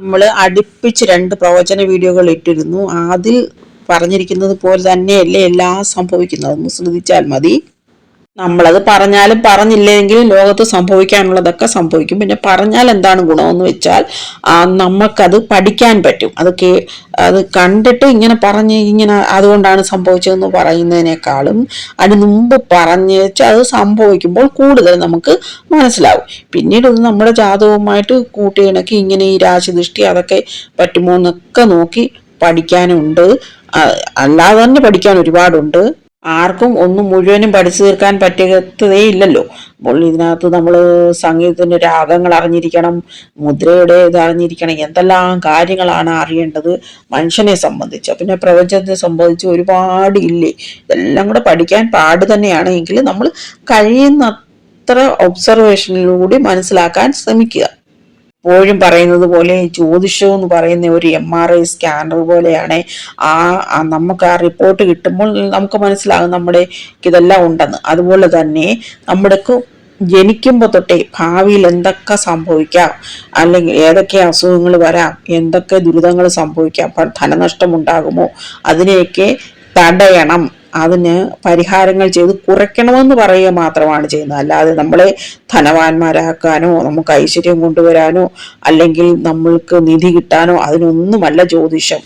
നമ്മൾ അടുപ്പിച്ച് രണ്ട് പ്രവചന വീഡിയോകൾ ഇട്ടിരുന്നു. അതിൽ പറഞ്ഞിരിക്കുന്നത് പോലെ തന്നെയല്ലേ എല്ലാം സംഭവിക്കുന്നത് ഒന്ന് ശ്രദ്ധിച്ചാൽ മതി. നമ്മളത് പറഞ്ഞാലും പറഞ്ഞില്ലെങ്കിൽ ലോകത്ത് സംഭവിക്കാനുള്ളതൊക്കെ സംഭവിക്കും. പിന്നെ പറഞ്ഞാൽ എന്താണ് ഗുണമെന്ന് വെച്ചാൽ നമുക്കത് പഠിക്കാൻ പറ്റും. അത് കേ അത് കണ്ടിട്ട് ഇങ്ങനെ പറഞ്ഞ് ഇങ്ങനെ അതുകൊണ്ടാണ് സംഭവിച്ചതെന്ന് പറയുന്നതിനേക്കാളും അതിന് മുമ്പ് പറഞ്ഞു വെച്ചാൽ അത് സംഭവിക്കുമ്പോൾ കൂടുതൽ നമുക്ക് മനസ്സിലാവും. പിന്നീട് ഇത് നമ്മുടെ ജാതകവുമായിട്ട് കൂട്ടിയിണക്കി ഇങ്ങനെ ഈ രാശിദൃഷ്ടി അതൊക്കെ പറ്റുമോ എന്നൊക്കെ നോക്കി പഠിക്കാനുണ്ട്. അല്ലാതെ തന്നെ പഠിക്കാൻ ഒരുപാടുണ്ട്. ആർക്കും ഒന്നും മുഴുവനും പഠിച്ചു തീർക്കാൻ പറ്റത്തതേ ഇല്ലല്ലോ അപ്പോൾ ഇതിനകത്ത് നമ്മൾ സംഗീതത്തിന്റെ രാഗങ്ങൾ അറിഞ്ഞിരിക്കണം മുദ്രയുടെ ഇത് അറിഞ്ഞിരിക്കണം എന്തെല്ലാം കാര്യങ്ങളാണ് അറിയേണ്ടത് മനുഷ്യനെ സംബന്ധിച്ച്. പിന്നെ പ്രപഞ്ചത്തെ സംബന്ധിച്ച് ഒരുപാട് ഇല്ലേ? ഇതെല്ലാം കൂടെ പഠിക്കാൻ പാട് തന്നെയാണ് എങ്കിൽ നമ്മൾ കഴിയുന്നത്ര ഒബ്സർവേഷനിലൂടെ മനസ്സിലാക്കാൻ ശ്രമിക്കുക. എപ്പോഴും പറയുന്നത് പോലെ ജ്യോതിഷം എന്ന് പറയുന്ന ഒരു എം ആർ ഐ സ്കാനർ പോലെയാണ് ആ നമുക്ക് ആ റിപ്പോർട്ട് കിട്ടുമ്പോൾ നമുക്ക് മനസ്സിലാകും നമ്മുടെ ഇതെല്ലാം ഉണ്ടെന്ന്. അതുപോലെ തന്നെ നമ്മുടെ ജനിക്കുമ്പോൾ തൊട്ടേ ഭാവിയിൽ എന്തൊക്കെ സംഭവിക്കാം അല്ലെങ്കിൽ ഏതൊക്കെ അസുഖങ്ങൾ വരാം എന്തൊക്കെ ദുരിതങ്ങൾ സംഭവിക്കാം ധനനഷ്ടം ഉണ്ടാകുമോ അതിനെയൊക്കെ തടയണം. അതിന് പരിഹാരങ്ങൾ ചെയ്ത് കുറയ്ക്കണമെന്ന് പറയുക മാത്രമാണ് ചെയ്യുന്നത്. അല്ലാതെ നമ്മളെ ധനവാന്മാരാക്കാനോ നമുക്ക് ഐശ്വര്യം കൊണ്ടുവരാനോ അല്ലെങ്കിൽ നമ്മൾക്ക് നിധി കിട്ടാനോ അതിനൊന്നുമല്ല ജ്യോതിഷം.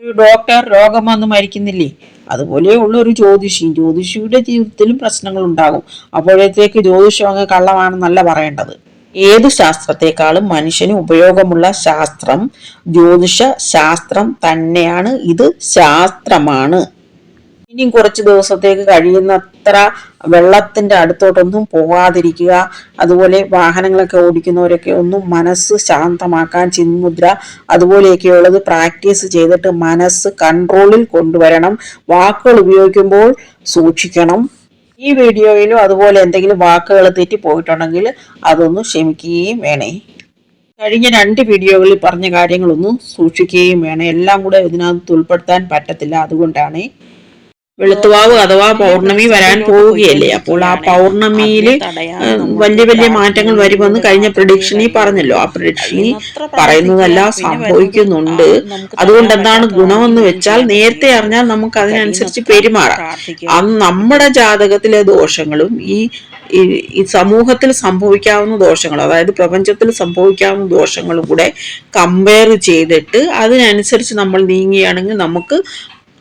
ഒരു ഡോക്ടർ രോഗം വന്ന് മരിക്കുന്നില്ലേ? അതുപോലെയുള്ള ഒരു ജ്യോതിഷി ജ്യോതിഷിയുടെ ജീവിതത്തിലും പ്രശ്നങ്ങൾ ഉണ്ടാകും. അപ്പോഴത്തേക്ക് ജ്യോതിഷം അങ്ങ് കള്ളമാണെന്നല്ല പറയേണ്ടത്. ഏത് ശാസ്ത്രത്തെക്കാളും മനുഷ്യന് ഉപയോഗമുള്ള ശാസ്ത്രം ജ്യോതിഷ ശാസ്ത്രം തന്നെയാണ്. ഇത് ശാസ്ത്രമാണ്. ഇനിയും കുറച്ച് ദിവസത്തേക്ക് കഴിയുന്നത്ര വെള്ളത്തിന്റെ അടുത്തോട്ടൊന്നും പോവാതിരിക്കുക. അതുപോലെ വാഹനങ്ങളൊക്കെ ഓടിക്കുന്നവരൊക്കെ ഒന്നും മനസ്സ് ശാന്തമാക്കാൻ ചിന്മുദ്ര. അതുപോലെയൊക്കെയുള്ളത് പ്രാക്ടീസ് ചെയ്തിട്ട് മനസ്സ് കൺട്രോളിൽ കൊണ്ടുവരണം. വാക്കുകൾ ഉപയോഗിക്കുമ്പോൾ സൂക്ഷിക്കണം. ഈ വീഡിയോയിലും അതുപോലെ എന്തെങ്കിലും വാക്കുകൾ തെറ്റി പോയിട്ടുണ്ടെങ്കിൽ അതൊന്ന് ക്ഷമിക്കുകയും വേണേ. കഴിഞ്ഞ രണ്ട് വീഡിയോകളിൽ പറഞ്ഞ കാര്യങ്ങളൊന്നും സൂക്ഷിക്കുകയും വേണം. എല്ലാം കൂടെ ഇതിനകത്ത് ഉൾപ്പെടുത്താൻ പറ്റത്തില്ല. അതുകൊണ്ടാണ്. വെളുത്തുവാവ് അഥവാ പൗർണമി വരാൻ പോവുകയല്ലേ. അപ്പോൾ ആ പൗർണമിയിൽ വലിയ വലിയ മാറ്റങ്ങൾ വരുമെന്ന് കഴിഞ്ഞ പ്രഡിക്ഷനിൽ പറഞ്ഞല്ലോ. ആ പ്രഡിക്ഷനിൽ പറയുന്നതെല്ലാം സംഭവിക്കുന്നുണ്ട്. അതുകൊണ്ട് എന്താണ് ഗുണമെന്ന് വെച്ചാൽ നേരത്തെ അറിഞ്ഞാൽ നമുക്ക് അതിനനുസരിച്ച് പെരുമാറാം. അന്ന് നമ്മുടെ ജാതകത്തിലെ ദോഷങ്ങളും ഈ ഈ- സമൂഹത്തിൽ സംഭവിക്കാവുന്ന ദോഷങ്ങൾ അതായത് പ്രപഞ്ചത്തിൽ സംഭവിക്കാവുന്ന ദോഷങ്ങളും കൂടെ കമ്പയർ ചെയ്തിട്ട് അതിനനുസരിച്ച് നമ്മൾ നീങ്ങുകയാണെങ്കിൽ നമുക്ക്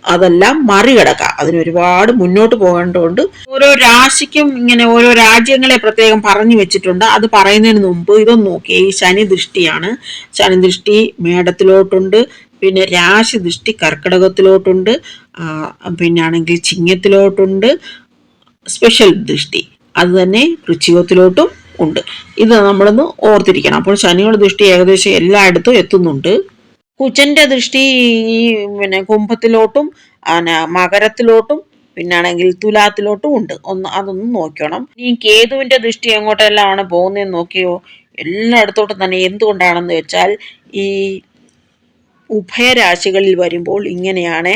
അതെല്ലാം മറികടക്കാം. അതിന് ഒരുപാട് മുന്നോട്ട് പോകേണ്ടതുകൊണ്ട് ഓരോ രാശിക്കും ഇങ്ങനെ ഓരോ രാജ്യങ്ങളെ പ്രത്യേകം പറഞ്ഞു വെച്ചിട്ടുണ്ട്. അത് പറയുന്നതിന് മുമ്പ് ഇതൊന്ന് നോക്കി ഈ ശനി ദൃഷ്ടിയാണ് ശനി ദൃഷ്ടി മേടത്തിലോട്ടുണ്ട്. പിന്നെ രാശി ദൃഷ്ടി കർക്കിടകത്തിലോട്ടുണ്ട് പിന്നാണെങ്കിൽ ചിങ്ങത്തിലോട്ടുണ്ട്. സ്പെഷ്യൽ ദൃഷ്ടി. അത് തന്നെ വൃശ്ചികത്തിലോട്ടും ഉണ്ട്. ഇത് നമ്മളൊന്ന് ഓർത്തിരിക്കണം. അപ്പോൾ ശനിയുടെ ദൃഷ്ടി ഏകദേശം എല്ലായിടത്തും എത്തുന്നുണ്ട്. കുജന്റെ ദൃഷ്ടി ഈ പിന്നെ കുംഭത്തിലോട്ടും പിന്നെ മകരത്തിലോട്ടും പിന്നാണെങ്കിൽ തുലാത്തിലോട്ടും ഉണ്ട്. ഒന്ന് അതൊന്ന് നോക്കണം ഈ കേതുവിന്റെ ദൃഷ്ടി എങ്ങോട്ടെല്ലാമാണ് പോകുന്നതെന്ന് നോക്കിയോ? എല്ലായിടത്തോട്ടും തന്നെ എന്തുകൊണ്ടാണെന്ന് വെച്ചാൽ ഈ ഉഭയരാശികളിൽ വരുമ്പോൾ ഇങ്ങനെയാണ്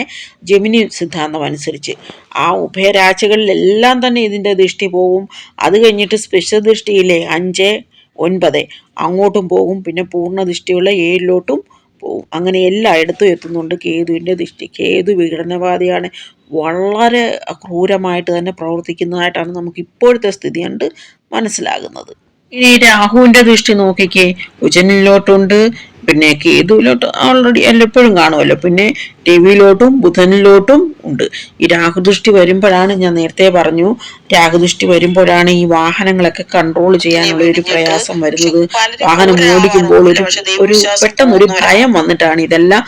ജമിനി സിദ്ധാന്തം അനുസരിച്ച്. ആ ഉഭയരാശികളിലെല്ലാം തന്നെ ഇതിന്റെ ദൃഷ്ടി പോവും അത് കഴിഞ്ഞിട്ട് സ്പെഷ്യൽ ദൃഷ്ടിയിലെ അഞ്ച് ഒൻപത് അങ്ങോട്ടും പോകും. പിന്നെ പൂർണ ദൃഷ്ടിയുള്ള ഏഴിലോട്ടും പോവും. അങ്ങനെ എല്ലായിടത്തും എത്തുന്നുണ്ട്. കേതുവിന്റെ ദൃഷ്ടി. കേതു വിഘടനവാദിയാണ്. വളരെ ക്രൂരമായിട്ട് തന്നെ പ്രവർത്തിക്കുന്നതായിട്ടാണ് നമുക്ക് ഇപ്പോഴത്തെ സ്ഥിതി കണ്ട് മനസ്സിലാകുന്നത്. ഇനി രാഹുവിന്റെ ദൃഷ്ടി നോക്കിക്കേ. കുജനിലോട്ടുണ്ട് പിന്നെ കേതുവിലോട്ട് ഓൾറെഡി എല്ലപ്പോഴും കാണുമല്ലോ. പിന്നെ രവിയിലോട്ടും ബുധനിലോട്ടും ഉണ്ട്. ഈ രാഹുദൃഷ്ടി വരുമ്പോഴാണ് ഞാൻ നേരത്തെ പറഞ്ഞു. രാഹുദൃഷ്ടി വരുമ്പോഴാണ് ഈ വാഹനങ്ങളൊക്കെ കൺട്രോൾ ചെയ്യാനുള്ള ഒരു പ്രയാസം വരുന്നത്. വാഹനം ഓടിക്കുമ്പോൾ ഒരു ഒരു പെട്ടെന്നൊരു ഭയം വന്നിട്ടാണ് ഇതെല്ലാം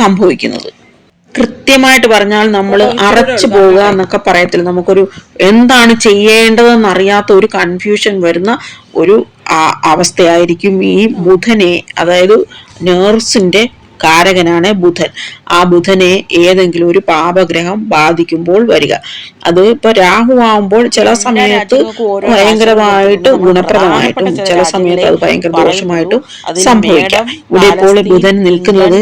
സംഭവിക്കുന്നത്. കൃത്യമായിട്ട് പറഞ്ഞാൽ നമ്മൾ അറച്ചു പോവുക എന്നൊക്കെ പറയത്തില്ല. നമുക്കൊരു എന്താണ് ചെയ്യേണ്ടതെന്ന് അറിയാത്ത ഒരു കൺഫ്യൂഷൻ വരുന്ന ഒരു അവസ്ഥയായിരിക്കും ഈ ബുധനെ അതായത് നേഴ്സിന്റെ കാരകനാണ് ബുധൻ. ആ ബുധനെ ഏതെങ്കിലും ഒരു പാപഗ്രഹം ബാധിക്കുമ്പോൾ വരിക. അത് ഇപ്പൊ രാഹു ആവുമ്പോൾ ചില സമയത്ത് ഭയങ്കരമായിട്ട് ഗുണപ്രദമായിട്ടും ചില സമയത്ത് അത് ഭയങ്കര ദോഷമായിട്ടും സംഭവിക്കാം. ഇവിടെ ഇപ്പോൾ ബുധൻ നിൽക്കുന്നത്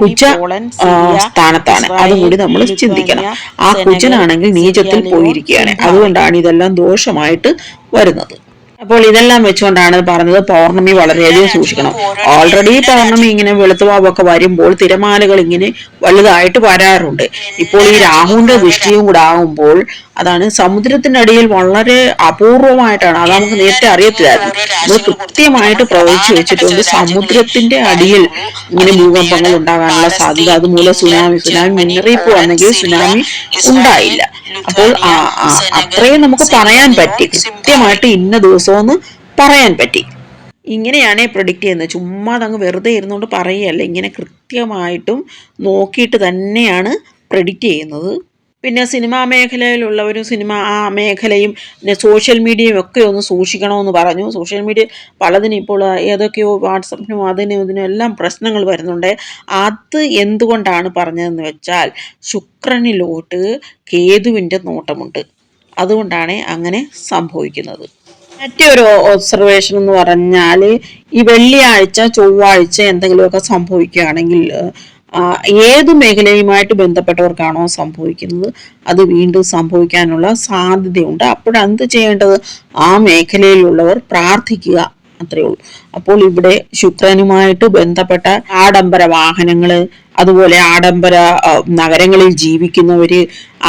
കുജ ആ, സ്ഥാനത്താണ്. അതുകൂടി നമ്മൾ ചിന്തിക്കണം. ആ കുജനാണെങ്കിൽ നീചത്തിൽ പോയിരിക്കുകയാണ്. അതുകൊണ്ടാണ് ഇതെല്ലാം ദോഷമായിട്ട് വരുന്നത്. അപ്പോൾ ഇതെല്ലാം വെച്ചുകൊണ്ടാണ് പറഞ്ഞത് പൗർണമി വളരെയധികം സൂക്ഷിക്കണം. ഓൾറെഡി പൗർണമി ഇങ്ങനെ വെളുത്തുവാവൊക്കെ വരുമ്പോൾ തിരമാലകൾ ഇങ്ങനെ വലുതായിട്ട് വരാറുണ്ട്. ഇപ്പോൾ ഈ രാഹുവിന്റെ ദൃഷ്ടിയും കൂടെ ആകുമ്പോൾ അതാണ് സമുദ്രത്തിനടിയിൽ വളരെ അപൂർവമായിട്ടാണ്. അത് നമുക്ക് നേരത്തെ അറിയത്തില്ലായിരുന്നു. നമ്മൾ കൃത്യമായിട്ട് പ്രവചിച്ചു വെച്ചിട്ടുണ്ട്. സമുദ്രത്തിന്റെ അടിയിൽ ഇങ്ങനെ ഭൂകമ്പങ്ങൾ ഉണ്ടാകാനുള്ള സാധ്യത അതുമൂലം സുനാമി സുനാമി മുന്നറിയിപ്പ് വന്നെങ്കിൽ സുനാമി ഉണ്ടായില്ല. അപ്പോൾ അത്രയും നമുക്ക് പറയാൻ പറ്റി. കൃത്യമായിട്ട് ഇന്ന ദിവസമെന്ന് പറയാൻ പറ്റി. ഇങ്ങനെയാണ് പ്രൊഡിക്റ്റ് ചെയ്യുന്നത്. ചുമ്മാ അങ്ങ് വെറുതെ ഇരുന്നുകൊണ്ട് പറയുകയല്ല. ഇങ്ങനെ കൃത്യമായിട്ടും നോക്കിയിട്ട് തന്നെയാണ് പ്രഡിക്റ്റ് ചെയ്യുന്നത്. പിന്നെ സിനിമാ മേഖലയിലുള്ളവരും സിനിമ ആ മേഖലയും പിന്നെ സോഷ്യൽ മീഡിയയും ഒക്കെ ഒന്ന് സൂക്ഷിക്കണമെന്ന് പറഞ്ഞു. സോഷ്യൽ മീഡിയ പലതിനും ഇപ്പോൾ ഏതൊക്കെയോ വാട്സപ്പിനും അതിനും ഇതിനും എല്ലാം പ്രശ്നങ്ങൾ വരുന്നുണ്ട്. അത് എന്തുകൊണ്ടാണ് പറഞ്ഞതെന്ന് വെച്ചാൽ ശുക്രനിലോട്ട് കേതുവിന്റെ നോട്ടമുണ്ട്. അതുകൊണ്ടാണ് അങ്ങനെ സംഭവിക്കുന്നത്. മറ്റൊരു ഒബ്സർവേഷൻ എന്ന് പറഞ്ഞാൽ ഈ വെള്ളിയാഴ്ച ചൊവ്വാഴ്ച എന്തെങ്കിലുമൊക്കെ സംഭവിക്കുകയാണെങ്കിൽ ഏത് മേഖലയുമായിട്ട് ബന്ധപ്പെട്ടവർക്കാണോ സംഭവിക്കുന്നത്? അത് വീണ്ടും സംഭവിക്കാനുള്ള സാധ്യതയുണ്ട്. അപ്പോഴെന്ത് ചെയ്യേണ്ടത്? ആ മേഖലയിലുള്ളവർ പ്രാർത്ഥിക്കുക. അത്രേ ഉള്ളൂ. അപ്പോൾ ഇവിടെ ശുക്രനുമായിട്ട് ബന്ധപ്പെട്ട ആഡംബര വാഹനങ്ങൾ അതുപോലെ ആഡംബര നഗരങ്ങളിൽ ജീവിക്കുന്നവര്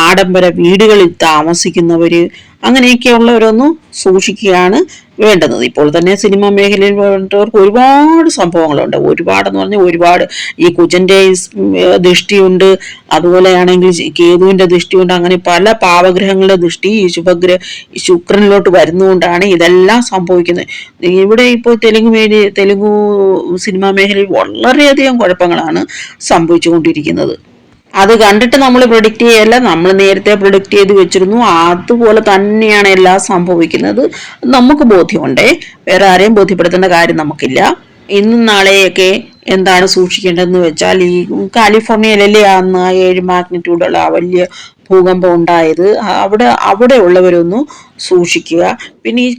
ആഡംബര വീടുകളിൽ താമസിക്കുന്നവര് അങ്ങനെയൊക്കെയുള്ളവരൊന്നും സൂക്ഷിക്കുകയാണ് വേണ്ടുന്നത്. ഇപ്പോൾ തന്നെ സിനിമാ മേഖലയിൽ വേണ്ടവർക്ക് ഒരുപാട് സംഭവങ്ങളുണ്ട്. ഒരുപാടെന്ന് പറഞ്ഞാൽ ഒരുപാട്. ഈ കുജന്റെ ദൃഷ്ടിയുണ്ട്. അതുപോലെയാണെങ്കിൽ കേതുവിന്റെ ദൃഷ്ടിയുണ്ട്. അങ്ങനെ പല പാവഗ്രഹങ്ങളുടെ ദൃഷ്ടി ഈ ശുഭഗ്രഹ ശുക്രനിലോട്ട് വരുന്നതുകൊണ്ടാണ് ഇതെല്ലാം സംഭവിക്കുന്നത്. ഇവിടെ ഇപ്പോൾ തെലുങ്ക് മേഖല തെലുങ്കു സിനിമാ മേഖലയിൽ വളരെയധികം കുഴപ്പങ്ങളാണ്. സംഭവിച്ചുകൊണ്ടിരിക്കുന്നത്. അത് കണ്ടിട്ട് നമ്മൾ പ്രൊഡിക്റ്റ് ചെയ്യല്ല. നമ്മൾ നേരത്തെ പ്രൊഡിക്റ്റ് ചെയ്ത് വെച്ചിരുന്നു. അതുപോലെ തന്നെയാണ് എല്ലാം സംഭവിക്കുന്നത്. നമുക്ക് ബോധ്യമുണ്ടേ. വേറെ ആരെയും ബോധ്യപ്പെടുത്തേണ്ട കാര്യം നമുക്കില്ല. ഇന്നും നാളെയൊക്കെ എന്താണ് സൂക്ഷിക്കേണ്ടതെന്ന് വെച്ചാൽ ഈ കാലിഫോർണിയയിലല്ലേ അന്ന് ഏഴ് മാഗ്നിറ്റ്യൂഡുള്ള ആ വലിയ ഭൂകമ്പം ഉണ്ടായത്? അവിടെ അവിടെ ഉള്ളവരൊന്ന് സൂക്ഷിക്കുക. പിന്നെ ഈ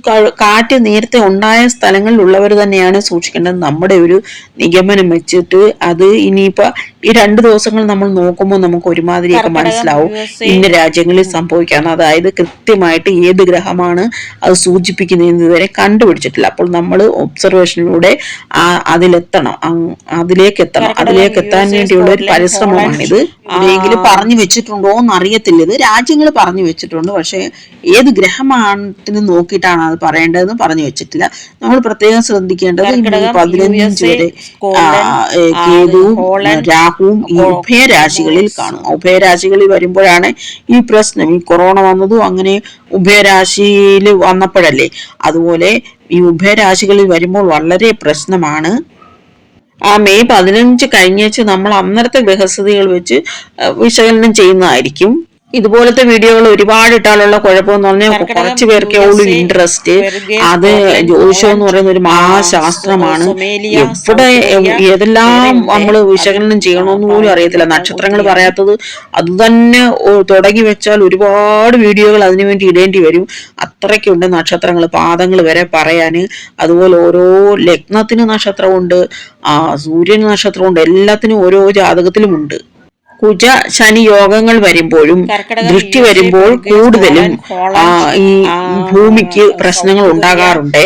കാറ്റ് നേരത്തെ ഉണ്ടായ സ്ഥലങ്ങളിലുള്ളവർ തന്നെയാണ് സൂക്ഷിക്കേണ്ടത്. നമ്മുടെ ഒരു നിഗമനം വെച്ചിട്ട് അത് ഇനിയിപ്പോ ഈ രണ്ട് ദിവസങ്ങൾ നമ്മൾ നോക്കുമ്പോൾ നമുക്ക് ഒരുമാതിരിയൊക്കെ മനസ്സിലാവും. ഇന്ന രാജ്യങ്ങളിൽ സംഭവിക്കാൻ അതായത് കൃത്യമായിട്ട് ഏത് ഗ്രഹമാണ് അത് സൂചിപ്പിക്കുന്നതെന്ന് ഇതുവരെ കണ്ടുപിടിച്ചിട്ടില്ല. അപ്പോൾ നമ്മൾ ഒബ്സർവേഷനിലൂടെ ആ അതിലെത്തണം. അതിലേക്ക് എത്തണം അതിലേക്ക് എത്താൻ വേണ്ടിയുള്ള ഒരു പരിശ്രമമാണിത് ആരെങ്കിലും പറഞ്ഞു വെച്ചിട്ടുണ്ടോ എന്ന് അറിയത്തില്ല. ഇത് രാജ്യങ്ങൾ പറഞ്ഞു വെച്ചിട്ടുണ്ട്. പക്ഷേ ഏത് ഗ്രഹമാണെന്ന് നോക്കിയിട്ടാണ് അത് പറയേണ്ടതെന്ന് പറഞ്ഞു വെച്ചിട്ടില്ല. നമ്മൾ പ്രത്യേകം ശ്രദ്ധിക്കേണ്ടത് പതിനഞ്ച് വരെ കേതുവും രാഹുവും ഈ ഉഭയരാശികളിൽ കാണും. ഉഭയരാശികളിൽ വരുമ്പോഴാണ് ഈ പ്രശ്നം. ഈ കൊറോണ വന്നതും അങ്ങനെ ഉഭയരാശിയിൽ വന്നപ്പോഴല്ലേ. അതുപോലെ ഈ ഉഭയരാശികളിൽ വരുമ്പോൾ വളരെ പ്രശ്നമാണ്. ആ മെയ് പതിനഞ്ച് കഴിഞ്ഞേച്ച് നമ്മൾ അന്നേരത്തെ ഗൃഹസ്ഥിതികൾ വെച്ച് വിശകലനം ചെയ്യുന്നതായിരിക്കും. ഇതുപോലത്തെ വീഡിയോകൾ ഒരുപാട് ഇട്ടാലുള്ള കുഴപ്പമെന്ന് പറഞ്ഞാൽ കുറച്ച് പേർക്കേ ഉള്ളൂ ഇൻട്രസ്റ്റ് അത് ജ്യോതിഷം എന്ന് പറയുന്ന ഒരു മഹാശാസ്ത്രമാണ്. എവിടെ ഏതെല്ലാം നമ്മൾ വിശകലനം ചെയ്യണമെന്ന് പോലും അറിയത്തില്ല. നക്ഷത്രങ്ങൾ പറയാത്തത് അത് തന്നെ തുടങ്ങി വെച്ചാൽ ഒരുപാട് വീഡിയോകൾ അതിനുവേണ്ടി ഇടേണ്ടി വരും. അത്രയ്ക്കുണ്ട് നക്ഷത്രങ്ങൾ പാദങ്ങൾ വരെ പറയാൻ അതുപോലെ ഓരോ ലഗ്നത്തിന് നക്ഷത്രമുണ്ട് ആ സൂര്യന് നക്ഷത്രമുണ്ട് എല്ലാത്തിനും ഓരോ ജാതകത്തിലുമുണ്ട്. കുജ ശനി യോഗങ്ങൾ വരുമ്പോഴും ദൃഷ്ടി വരുമ്പോൾ കൂടുതലും ഈ ഭൂമിക്ക് പ്രശ്നങ്ങൾ ഉണ്ടാകാറുണ്ട്.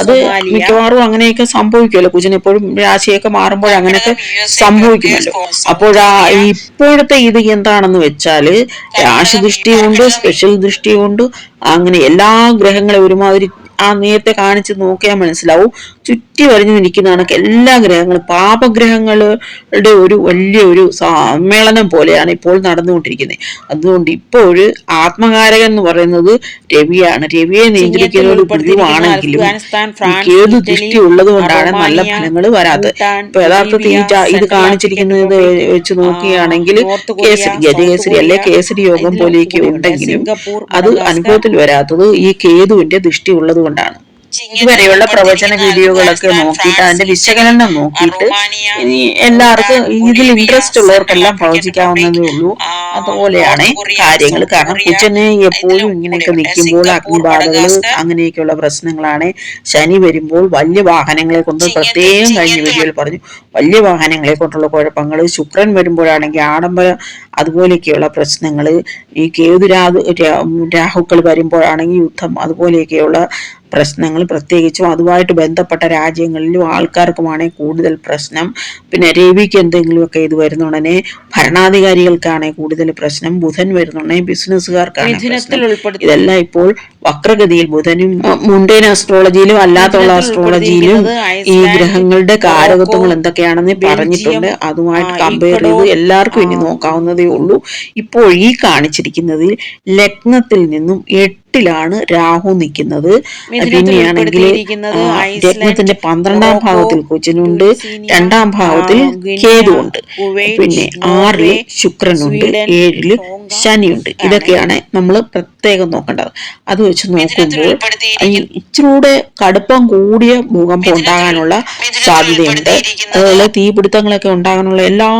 അത് മിക്കവാറും അങ്ങനെയൊക്കെ സംഭവിക്കുമല്ലോ. കുജൻ എപ്പോഴും രാശിയൊക്കെ മാറുമ്പോൾ അങ്ങനെയൊക്കെ സംഭവിക്കുമല്ലോ. അപ്പോഴാ ഇപ്പോഴത്തെ ഇത് എന്താണെന്ന് വെച്ചാൽ രാശി ദൃഷ്ടിയുണ്ട് സ്പെഷ്യൽ ദൃഷ്ടിയുണ്ട് അങ്ങനെ എല്ലാ ഗ്രഹങ്ങളെ ഒരുമാതിരി ആ നേരത്തെ കാണിച്ച് നോക്കിയാൽ മനസ്സിലാവും. ചുറ്റി വരഞ്ഞു നിൽക്കുന്ന കണക്ക് എല്ലാ ഗ്രഹങ്ങളും പാപഗ്രഹങ്ങളുടെ ഒരു വലിയ ഒരു സമ്മേളനം പോലെയാണ് ഇപ്പോൾ നടന്നുകൊണ്ടിരിക്കുന്നത്. അതുകൊണ്ട് ഇപ്പോൾ ഒരു ആത്മകാരകൻ എന്ന് പറയുന്നത് രവിയാണ്. രവിയെ നിയന്ത്രിക്കുന്ന ഒരു ഗുരുവാണെങ്കിലും ഏത് കേതു ദൃഷ്ടി ഉള്ളത് കൊണ്ടാണ് നല്ല ഫലങ്ങൾ വരാത്തത്. ഇപ്പൊ യഥാർത്ഥത്തിൽ ഇത് കാണിച്ചിരിക്കുന്നത് വെച്ച് നോക്കുകയാണെങ്കിൽ കേസരി ഗജകേസരി അല്ലെ കേസരി യോഗം പോലെയൊക്കെ ഉണ്ടെങ്കിലും അത് അനുഭവത്തിൽ വരാത്തത് ഈ കേതുവിന്റെ ദൃഷ്ടി ഉള്ളത് കൊണ്ടാണ് ഇതുവരെയുള്ള പ്രവചന വീഡിയോകളൊക്കെ നോക്കിയിട്ട് അതിന്റെ വിശകലനം നോക്കിയിട്ട് ഇനി എല്ലാവർക്കും ഇതിൽ ഇൻട്രസ്റ്റ് ഉള്ളവർക്കെല്ലാം പ്രവചിക്കാവുന്നതേ ഉള്ളൂ. അതുപോലെയാണ് കാര്യങ്ങൾ. കാരണം കുച്ചന് എപ്പോഴും ഇങ്ങനെയൊക്കെ നിൽക്കുമ്പോൾ അഗ്നിബാധകൾ അങ്ങനെയൊക്കെയുള്ള പ്രശ്നങ്ങളാണ്. ശനി വരുമ്പോൾ വലിയ വാഹനങ്ങളെ കൊണ്ട് പ്രത്യേകം കഴിഞ്ഞ വീഡിയോയിൽ പറഞ്ഞു. വലിയ വാഹനങ്ങളെ കൊണ്ടുള്ള കുഴപ്പങ്ങൾ ശുക്രൻ വരുമ്പോഴാണെങ്കിൽ ആഡംബര അതുപോലെയൊക്കെയുള്ള പ്രശ്നങ്ങൾ ഈ കേതുരാഹു രാഹുക്കൾ വരുമ്പോഴാണെങ്കിൽ യുദ്ധം അതുപോലെയൊക്കെയുള്ള പ്രശ്നങ്ങൾ പ്രത്യേകിച്ചും അതുമായിട്ട് ബന്ധപ്പെട്ട രാജ്യങ്ങളിലും ആൾക്കാർക്കുമാണ് കൂടുതൽ പ്രശ്നം. പിന്നെ രവിക്ക് എന്തെങ്കിലുമൊക്കെ ഇത് വരുന്നുടനെ ഭരണാധികാരികൾക്കാണ് കൂടുതൽ പ്രശ്നം. ബുധൻ വരുന്നുടനെ ബിസിനസ്സുകാർക്കാണ് ഇതെല്ലാം ഇപ്പോൾ വക്രഗതിയിൽ ബുധനും മുണ്ടേൻ അസ്ട്രോളജിയിലും അല്ലാത്തുള്ള അസ്ട്രോളജിയിലും ഈ ഗ്രഹങ്ങളുടെ കാരകത്വങ്ങൾ എന്തൊക്കെയാണെന്ന് പറഞ്ഞിട്ടുണ്ട്. അതുമായിട്ട് കമ്പയർ ചെയ്ത് എല്ലാവർക്കും ഇനി നോക്കാവുന്നതേ ഉള്ളൂ. ഇപ്പോൾ ഈ കാണിച്ചിരിക്കുന്നതിൽ ലഗ്നത്തിൽ നിന്നും എട്ടിലാണ് രാഹു നിൽക്കുന്നത്. പിന്നെയാണെങ്കിൽ രത്നത്തിന്റെ പന്ത്രണ്ടാം ഭാവത്തിൽ കൊച്ചിനുണ്ട്. രണ്ടാം ഭാവത്തിൽ കേതുണ്ട് പിന്നെ ആറിൽ ശുക്രനുണ്ട്. ഏഴിൽ ശനിയുണ്ട്. ഇതൊക്കെയാണ് നമ്മൾ പ്രത്യേകം നോക്കേണ്ടത്. അത് വെച്ച് നോക്കുമ്പോൾ ഇച്ചിരൂടെ കടുപ്പം കൂടിയ ഭൂകമ്പം ഉണ്ടാകാനുള്ള സാധ്യതയുണ്ട്. അതുപോലെ തീപിടുത്തങ്ങളൊക്കെ ഉണ്ടാകാനുള്ള എല്ലാ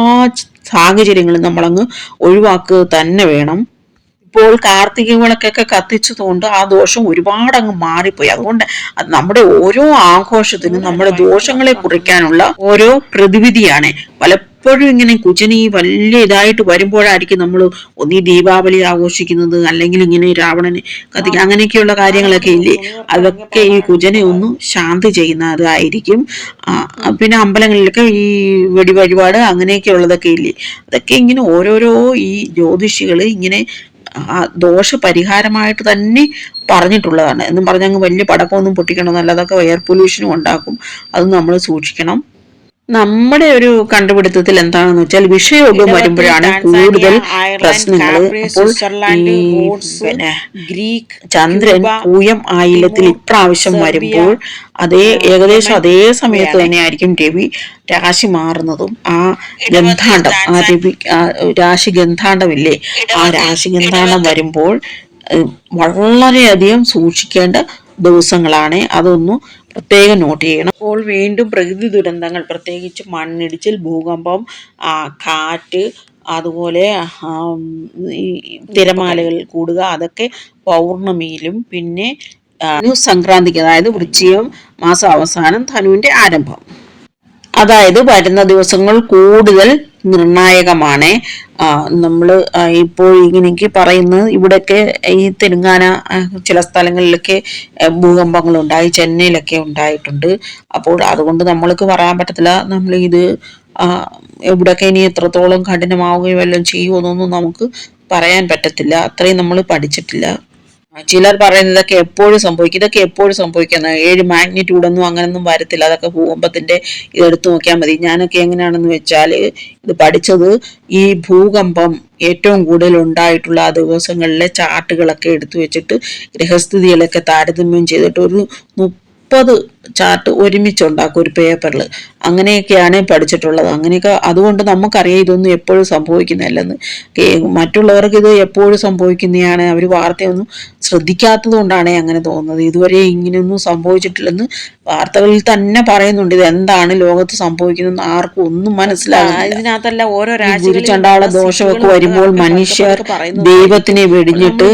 സാഹചര്യങ്ങളും നമ്മളങ്ങ് ഒഴിവാക്കുക തന്നെ വേണം. ഇപ്പോൾ കാർത്തിക വിളക്കൊക്കെ കത്തിച്ചതുകൊണ്ട് ആ ദോഷം ഒരുപാട് അങ്ങ് മാറിപ്പോയി. അതുകൊണ്ട് നമ്മുടെ ഓരോ ആഘോഷത്തിനും നമ്മുടെ ദോഷങ്ങളെ കുറിക്കാനുള്ള ഓരോ പ്രതിവിധിയാണ്. പലപ്പോഴും ഇങ്ങനെ കുജനി വലിയ ഇതായിട്ട് വരുമ്പോഴായിരിക്കും നമ്മൾ ഒന്നീ ദീപാവലി ആഘോഷിക്കുന്നത് അല്ലെങ്കിൽ ഇങ്ങനെ രാവണനെ കത്തിക്കുക അങ്ങനെയൊക്കെയുള്ള കാര്യങ്ങളൊക്കെ ഇല്ലേ? അതൊക്കെ ഈ കുജനെ ഒന്ന് ശാന്തി ചെയ്യുന്നതായിരിക്കും പിന്നെ അമ്പലങ്ങളിലൊക്കെ ഈ വെടി വഴിപാട് അങ്ങനെയൊക്കെ ഉള്ളതൊക്കെ ഇല്ലേ? അതൊക്കെ ഇങ്ങനെ ഓരോരോ ഈ ജ്യോതിഷികൾ ഇങ്ങനെ ദോഷ പരിഹാരമായിട്ട് തന്നെ പറഞ്ഞിട്ടുള്ളതാണ്. എന്നും പറഞ്ഞങ്ങ് വലിയ പടക്കമൊന്നും പൊട്ടിക്കണമെന്നല്ല അതൊക്കെ എയർ പൊല്യൂഷനും ഉണ്ടാക്കും. അത് നമ്മൾ സൂക്ഷിക്കണം. നമ്മുടെ ഒരു കണ്ടുപിടുത്തത്തിൽ എന്താണെന്ന് വെച്ചാൽ വിഷയോഗം വരുമ്പോഴാണ് കൂടുതൽ പ്രശ്നങ്ങൾ. അപ്പോൾ പിന്നെ ഗ്രീക്ക് ചന്ദ്രൻ പൂയം ആയില്യത്തിൽ ഇപ്രാവശ്യം വരുമ്പോൾ അതേ ഏകദേശം അതേ സമയത്ത്. തന്നെയായിരിക്കും രവി രാശി മാറുന്നതും. ആ ഗന്ധാണ്ടം ആ രവി രാശി ഗന്ധാണ്ടമില്ലേ? ആ രാശി ഗന്ധാണ്ടം വരുമ്പോൾ വളരെയധികം സൂക്ഷിക്കേണ്ട ദിവസങ്ങളാണ്. അതൊന്ന് പ്രത്യേകം നോട്ട് ചെയ്യണം. അപ്പോൾ വീണ്ടും പ്രകൃതി ദുരന്തങ്ങൾ പ്രത്യേകിച്ച് മണ്ണിടിച്ചിൽ ഭൂകമ്പം കാറ്റ് അതുപോലെ തിരമാലകൾ കൂടുക അതൊക്കെ പൗർണമിയിലും പിന്നെ സംക്രാന്തിക്ക് അതായത് വൃശ്ചികം മാസം അവസാനം ധനുവിന്റെ ആരംഭം. അതായത് വരുന്ന ദിവസങ്ങൾ കൂടുതൽ നിർണായകമാണ്. നമ്മൾ ഇപ്പോൾ ഇങ്ങനെയൊക്കെ പറയുന്നത് ഇവിടെയൊക്കെ ഈ തെലുങ്കാന ചില സ്ഥലങ്ങളിലൊക്കെ ഭൂകമ്പങ്ങൾ ഉണ്ടായി ചെന്നൈയിലൊക്കെ ഉണ്ടായിട്ടുണ്ട്. അപ്പോൾ അതുകൊണ്ട് നമ്മൾക്ക് പറയാൻ പറ്റത്തില്ല. നമ്മൾ ഇത് എവിടെയൊക്കെ ഇനി എത്രത്തോളം കഠിനമാവുകയോ വല്ലതും ചെയ്യുമോ എന്നൊന്നും നമുക്ക് പറയാൻ പറ്റത്തില്ല. അത്രയും നമ്മൾ പഠിച്ചിട്ടില്ല. ചിലർ പറയുന്നത് ഇതൊക്കെ എപ്പോഴും സംഭവിക്കും. ഇതൊക്കെ എപ്പോഴും സംഭവിക്കുന്ന ഏഴ് മാഗ്നിറ്റ്യൂഡൊന്നും അങ്ങനൊന്നും വരത്തില്ല. അതൊക്കെ ഭൂകമ്പത്തിന്റെ ഇതെടുത്ത് നോക്കിയാൽ മതി. ഞാനൊക്കെ എങ്ങനെയാണെന്ന് വെച്ചാൽ ഇത് പഠിച്ചത് ഈ ഭൂകമ്പം ഏറ്റവും കൂടുതൽ ഉണ്ടായിട്ടുള്ള ആ ദിവസങ്ങളിലെ ചാർട്ടുകളൊക്കെ എടുത്തു വെച്ചിട്ട് ഗ്രഹസ്ഥിതികളൊക്കെ താരതമ്യം ചെയ്തിട്ട് ഒരു മുപ്പത് ചാർട്ട് ഒരുമിച്ചുണ്ടാക്കും ഒരു പേപ്പറിൽ. അങ്ങനെയൊക്കെയാണ് പഠിച്ചിട്ടുള്ളത്. അങ്ങനെയൊക്കെ അതുകൊണ്ട് നമുക്കറിയാം ഇതൊന്നും എപ്പോഴും സംഭവിക്കുന്നതല്ലെന്ന്. മറ്റുള്ളവർക്ക് ഇത് എപ്പോഴും സംഭവിക്കുന്നതാണ്. അവർ വാർത്തയൊന്നും ശ്രദ്ധിക്കാത്തത് കൊണ്ടാണ് അങ്ങനെ തോന്നുന്നത്. ഇതുവരെ ഇങ്ങനെയൊന്നും സംഭവിച്ചിട്ടില്ലെന്ന് വാർത്തകളിൽ തന്നെ പറയുന്നുണ്ട്. ഇത് എന്താണ് ലോകത്ത് സംഭവിക്കുന്നത് ആർക്കും ഒന്നും മനസ്സിലാകുന്നില്ല. ഇതിനകത്തല്ല ഓരോ ഗുരുചണ്ടാള ദോഷമൊക്കെ വരുമ്പോൾ മനുഷ്യർ ദൈവത്തിനെ വെടിഞ്ഞിട്ട്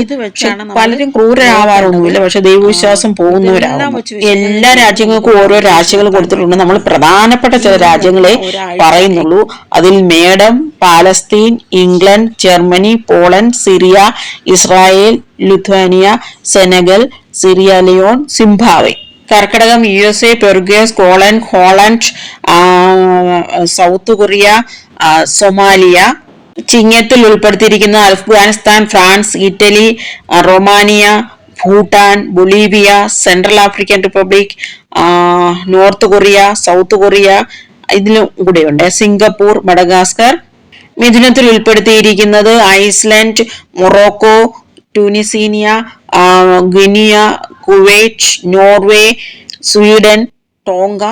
പലരും ക്രൂരരാവാറൊന്നുമില്ല. പക്ഷെ ദൈവവിശ്വാസം പോകുന്നവരാകും വിശകലനം എല്ലാ രാജ്യങ്ങൾക്കും ഓരോ രാശികൾ കൊടുത്തിട്ടുണ്ട്. നമ്മൾ പ്രധാനപ്പെട്ട ചില രാജ്യങ്ങളെ പറയുന്നുള്ളൂ. അതിൽ Medam Palestine England Germany Poland Syria Israel Lithuania Senegal Sierra Leone Zimbabwe Karkidakam U S A പെർഗേസ് Scotland Holland South Korea Somalia. ചിങ്ങത്തിൽ ഉൾപ്പെടുത്തിയിരിക്കുന്ന Afghanistan France Italy Romania Bhutan Bolivia Central African Republic North Korea South Korea ഇതിലും കൂടെയുണ്ട്. Singapore Madagascar. മിഥുനത്തിൽ ഉൾപ്പെടുത്തിയിരിക്കുന്നത് Iceland Morocco Tunisia Guinea Kuwait Norway Sweden Tonga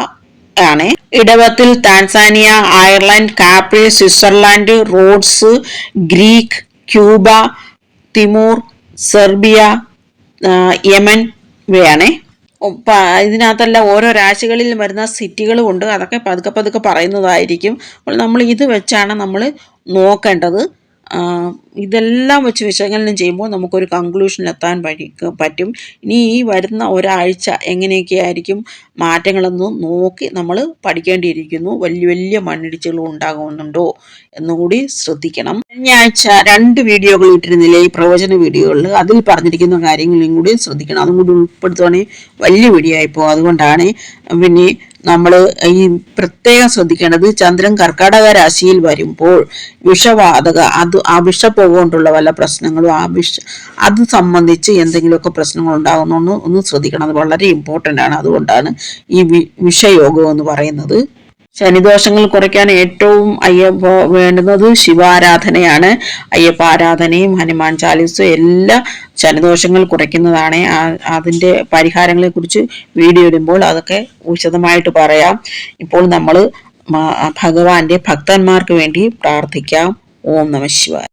ആണ്. ഇടവത്തിൽ Tanzania Ireland Capri Switzerland Rhodes Greek Cuba Timor Serbia Yemen ഇവയാണേ ഇതിനകത്തല്ല ഓരോ രാശികളിൽ വരുന്ന സിറ്റികളും ഉണ്ട്. അതൊക്കെ പതുക്കെ പതുക്കെ പറയുന്നതായിരിക്കും. അപ്പോൾ നമ്മൾ ഇത് വെച്ചാണ് നമ്മൾ നോക്കേണ്ടത്. ഇതെല്ലാം വെച്ച് വിശകലനം ചെയ്യുമ്പോൾ നമുക്കൊരു കൺക്ലൂഷനിലെത്താൻ വഴി പറ്റും. ഇനി ഈ വരുന്ന ഒരാഴ്ച എങ്ങനെയൊക്കെ ആയിരിക്കും മാറ്റങ്ങളെന്ന് നോക്കി നമ്മൾ പഠിക്കേണ്ടിയിരിക്കുന്നു. വലിയ വലിയ മണ്ണിടിച്ചുകൾ ഉണ്ടാകുന്നുണ്ടോ എന്നുകൂടി ശ്രദ്ധിക്കണം. കഴിഞ്ഞ ആഴ്ച രണ്ട് വീഡിയോകൾ ഇട്ടിരുന്നില്ലേ? ഈ പ്രവചന വീഡിയോകളിൽ അതിൽ പറഞ്ഞിരിക്കുന്ന കാര്യങ്ങളും കൂടി ശ്രദ്ധിക്കണം. അതും കൂടി ഉൾപ്പെടുത്തുകയാണെങ്കിൽ വലിയ വീഡിയോ ആയിപ്പോൾ അതുകൊണ്ടാണ് പിന്നെ നമ്മൾ ഈ പ്രത്യേകം ശ്രദ്ധിക്കേണ്ടത് ചന്ദ്രൻ കർക്കടക രാശിയിൽ വരുമ്പോൾ വിഷവാതക അത് ആ വിഷപ്പുക വല്ല പ്രശ്നങ്ങളും ആ വിഷ അത് സംബന്ധിച്ച് എന്തെങ്കിലുമൊക്കെ പ്രശ്നങ്ങൾ ഉണ്ടാകുന്നു ഒന്ന് ശ്രദ്ധിക്കണം. അത് വളരെ ഇമ്പോർട്ടന്റ് ആണ്. അതുകൊണ്ടാണ് ഈ വിഷയോഗം എന്ന് പറയുന്നത്. ശനിദോഷങ്ങൾ കുറയ്ക്കാൻ ഏറ്റവും അയ്യപ്പ വേണ്ടുന്നത് ശിവാരാധനയാണ്. അയ്യപ്പ ആരാധനയും ഹനുമാൻ ചാലീസും എല്ലാ ശനിദോഷങ്ങൾ കുറയ്ക്കുന്നതാണ്. അതിന്റെ പരിഹാരങ്ങളെ കുറിച്ച് വീഡിയോ ഇടുമ്പോൾ അതൊക്കെ വിശദമായിട്ട് പറയാം. ഇപ്പോൾ നമ്മൾ ഭഗവാന്റെ ഭക്തന്മാർക്ക് വേണ്ടി പ്രാർത്ഥിക്കാം. ഓം നമ ശിവായ.